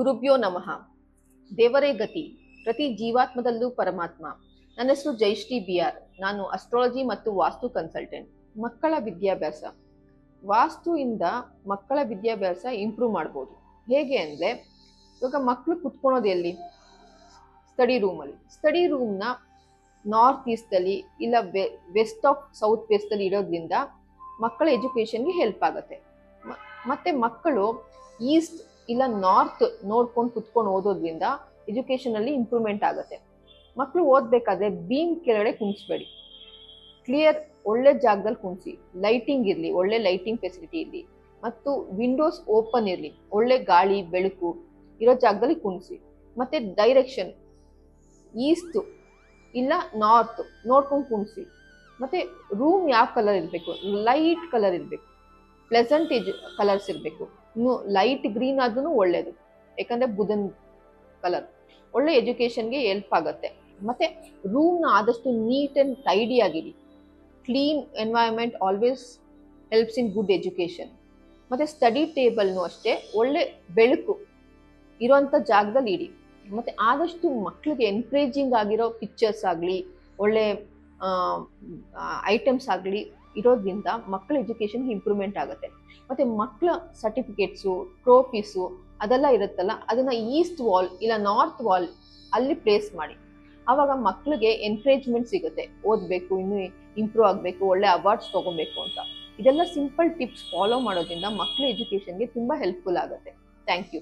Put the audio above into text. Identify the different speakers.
Speaker 1: ಗುರುಭ್ಯೋ ನಮಃ. ದೇವರೇ ಗತಿ, ಪ್ರತಿ ಜೀವಾತ್ಮದಲ್ಲೂ ಪರಮಾತ್ಮ. ನನ್ನ ಹೆಸರು ಜಯಶ್ರೀ ಬಿ ಆರ್ ನಾನು ಅಸ್ಟ್ರಾಲಜಿ ಮತ್ತು ವಾಸ್ತು ಕನ್ಸಲ್ಟೆಂಟ್ ಮಕ್ಕಳ ವಿದ್ಯಾಭ್ಯಾಸ. ವಾಸ್ತುವಿಂದ ಮಕ್ಕಳ ವಿದ್ಯಾಭ್ಯಾಸ ಇಂಪ್ರೂವ್ ಮಾಡ್ಬೋದು. ಹೇಗೆ ಅಂದರೆ, ಇವಾಗ ಮಕ್ಕಳು ಕುತ್ಕೊಳೋದು ಎಲ್ಲಿ? ಸ್ಟಡಿ ರೂಮಲ್ಲಿ ಸ್ಟಡಿ ರೂಮ್ನ ನಾರ್ತ್ ಈಸ್ಟಲ್ಲಿ ಇಲ್ಲ ವೆಸ್ಟ್ ಆಫ್ ಸೌತ್ ವೆಸ್ಟಲ್ಲಿ ಇರೋದ್ರಿಂದ ಮಕ್ಕಳ ಎಜುಕೇಷನ್ಗೆ ಹೆಲ್ಪ್ ಆಗುತ್ತೆ. ಮತ್ತೆ ಮಕ್ಕಳು ಈಸ್ಟ್ ಇಲ್ಲ ನಾರ್ತ್ ನೋಡ್ಕೊಂಡು ಕುತ್ಕೊಂಡು ಓದೋದ್ರಿಂದ ಎಜುಕೇಷನಲ್ಲಿ ಇಂಪ್ರೂವ್ಮೆಂಟ್ ಆಗುತ್ತೆ. ಮಕ್ಕಳು ಓದ್ಬೇಕಾದ್ರೆ ಬೀಮ್ ಕೆಳಗಡೆ ಕುಣಿಸ್ಬೇಡಿ. ಕ್ಲಿಯರ್ ಒಳ್ಳೆ ಜಾಗದಲ್ಲಿ ಕುಣಿಸಿ. ಲೈಟಿಂಗ್ ಇರಲಿ, ಒಳ್ಳೆ ಲೈಟಿಂಗ್ ಫೆಸಿಲಿಟಿ ಇರಲಿ. ಮತ್ತು ವಿಂಡೋಸ್ ಓಪನ್ ಇರಲಿ. ಒಳ್ಳೆ ಗಾಳಿ, ಬೆಳಕು ಇರೋ ಜಾಗದಲ್ಲಿ ಕುಣಿಸಿ. ಮತ್ತೆ ಡೈರೆಕ್ಷನ್ ಈಸ್ಟ್ ಇಲ್ಲ ನಾರ್ತ್ ನೋಡ್ಕೊಂಡು ಕುಣಿಸಿ. ಮತ್ತೆ ರೂಮ್ ಯಾವ ಕಲರ್ ಇರಬೇಕು? ಲೈಟ್ ಕಲರ್ ಇರಬೇಕು. ಪ್ಲೆಸೆಂಟ್ ಕಲರ್ಸ್ ಇರಬೇಕು. ಇನ್ನು ಲೈಟ್ ಗ್ರೀನ್ ಆದ್ರೂ ಒಳ್ಳೇದು. ಯಾಕಂದ್ರೆ ಬುಧನ್ ಕಲರ್ ಒಳ್ಳೆ ಎಜುಕೇಶನ್ಗೆ ಹೆಲ್ಪ್ ಆಗುತ್ತೆ. ಮತ್ತೆ ರೂಮ್ನ ಆದಷ್ಟು ನೀಟ್ ಅಂಡ್ ಟೈಡಿ ಆಗಿರಿ. Clean environment always helps in good education ಮತ್ತೆ ಸ್ಟಡಿ ಟೇಬಲ್ನು ಅಷ್ಟೇ ಒಳ್ಳೆ ಬೆಳಕು ಇರೋಂಥ ಜಾಗದಲ್ಲಿ ಇಡಿ ಮತ್ತೆ ಆದಷ್ಟು ಮಕ್ಕಳಿಗೆ ಎನ್ಕರೇಜಿಂಗ್ ಆಗಿರೋ ಪಿಕ್ಚರ್ಸ್ ಆಗಲಿ, ಒಳ್ಳೆ ಐಟಮ್ಸ್ ಆಗಲಿ ಇರೋದ್ರಿಂದ ಮಕ್ಕಳ ಎಜುಕೇಷನ್ ಇಂಪ್ರೂವ್ಮೆಂಟ್ ಆಗುತ್ತೆ. ಮತ್ತೆ ಮಕ್ಕಳ ಸರ್ಟಿಫಿಕೇಟ್ಸು ಟ್ರೋಫೀಸು ಅದೆಲ್ಲ ಇರುತ್ತಲ್ಲ, ಅದನ್ನ ಈಸ್ಟ್ ವಾಲ್ ಇಲ್ಲ ನಾರ್ತ್ ವಾಲ್ ಅಲ್ಲಿ ಪ್ಲೇಸ್ ಮಾಡಿ. ಆವಾಗ ಮಕ್ಕಳಿಗೆ ಎನ್ಕರೇಜ್ಮೆಂಟ್ ಸಿಗುತ್ತೆ. ಓದಬೇಕು, ಇನ್ನೂ ಇಂಪ್ರೂವ್ ಆಗಬೇಕು, ಒಳ್ಳೆ ಅವಾರ್ಡ್ಸ್ ತಗೊಬೇಕು ಅಂತ. ಇದೆಲ್ಲ ಸಿಂಪಲ್ ಟಿಪ್ಸ್ ಫಾಲೋ ಮಾಡೋದ್ರಿಂದ ಮಕ್ಕಳ ಎಜುಕೇಷನ್ಗೆ ತುಂಬ ಹೆಲ್ಪ್ಫುಲ್ ಆಗುತ್ತೆ. Thank you